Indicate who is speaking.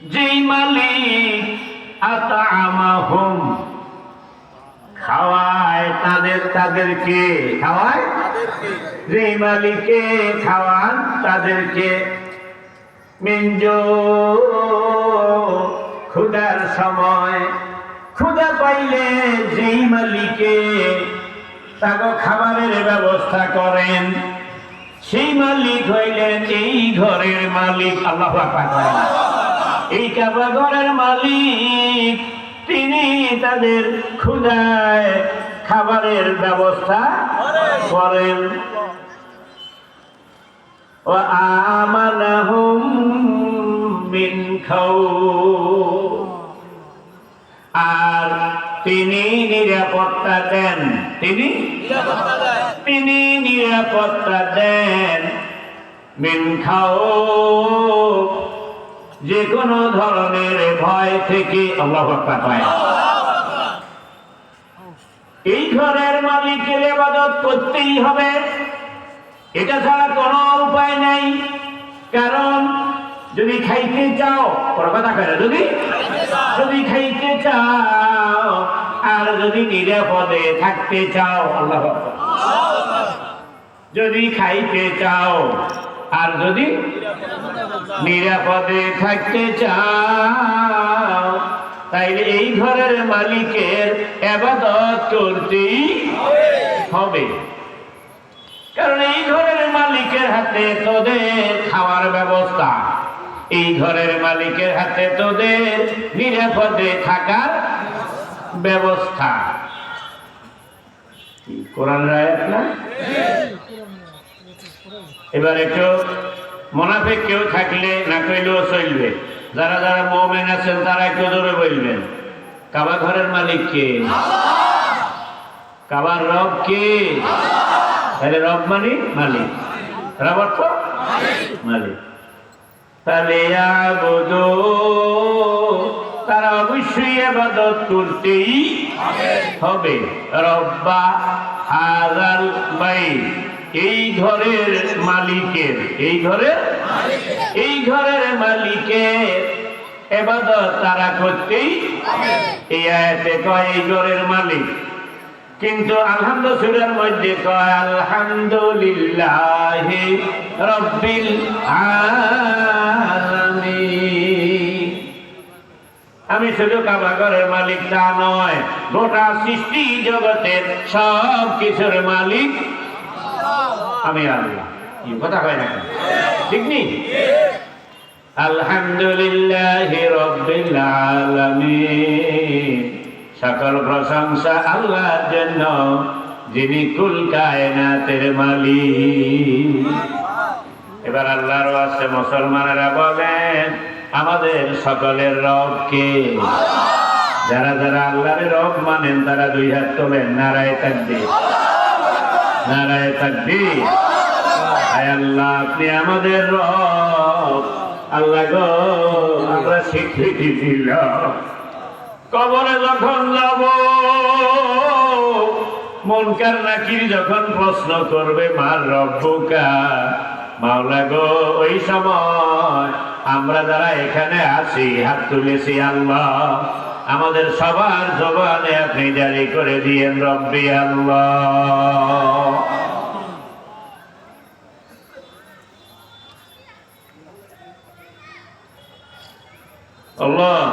Speaker 1: যেই মালিক আতামাহুম খাওয়ায় তাদের তাদেরকে, খাওয়ায়? যেই মালিকে খাওয়ান তাদেরকে। মিঞ্জ ক্ষুদার সময় ক্ষুদা পাইলে যেই মালিকে তাকে খাবারের ব্যবস্থা করেন। সেই মালিক হইলেন এই ঘরের মালিক, আল্লাহ এই কাবা ঘরের মালিক, তিনি তাদের ক্ষুদায় খাবারের ব্যবস্থা করেন। ও আমানাহুম মিন খাউফ নিরাপত্তা দেন। তিনি? তিনি নিরাপত্তা দেন। মিন খাও। যে কোনো ধরনের ভয় থেকে আকবার পায় এই ঘরের মালিকের ইবাদত করতেই হবে। এটা ছাড়া কোনো উপায় নাই। কারণ যদি খাইতে চাও কথা করে যদি যদি খাইতে চাও যদি নিরাপদে থাকতে চাও, আল্লাহ যদি খাইতে চাও, আর যদি নিরাপদে থাকতে চাও, তাইলে এই ঘরের মালিকের আবাদত করতেই হবে। কারণ এই ঘরের মালিকের হাতে তোদের খাওয়ার ব্যবস্থা। এই ঘরের মালিকের হাতে তোদের নিরাপদে থাকার ব্যবস্থা। কোরআন রায়াত না? এবার একটু মোনাফেক কেউ থাকলে না কইলেও চলবে। যারা যারা মৌমেন আছেন, তারা একটু জোরে বলবেন। কাবা ঘরের মালিক কে? কাবার রব কে? তাহলে রব মানে মালিক। রব অর্থ মালিক। তাহলে তারা অবশ্যই আবাদত করতেই হবে। রব্বা হাজাল বাই এই ঘরের মালিকের, এই ঘরের? এই ঘরের মালিকের এবাদত তারা করতেই এই আয়াতে কয়, এই ঘরের মালিক। কিন্তু আলহামদুলিল্লাহর মধ্যে কয়, আলহামদুলিল্লাহ রব্বিল আলামিন। আমি শুধু কাবাগরের মালিক তা নয়, গোটা সৃষ্টি জগতের সব কিছুর মালিক। আমি আল্লাহ। কি কথা কয় না ঠিক নেই আলহামদুলিল্লাহ রব্বিল আলামিন। সকল প্রশংসা আল্লাহর জন্য, যিনি কুল কায়নাতের মালিক। এবার আল্লাহর আছে মুসলমানেরা বলেন আমাদের সকলের রব কে? যারা যারা আল্লাহর রব মানেন, তারা দুই হাত তোলেন। নারায় থাকবে নারায় থাকবে আল্লাহ, আপনি আমাদের রব। আল্লাহ গো, আমরা স্বীকৃতি দিলাম। কবরে যখন যাব মনকার নাকির যখন প্রশ্ন করবে, মার রব্বুকা মাওলা গো, ওই সময় আমরা যারা এখানে আছি, হাত তুলেছি আল্লাহ, আমাদের সবার জবানে আপনি জারি করে দিয়েন, রব্বি আল্লাহ। আল্লাহ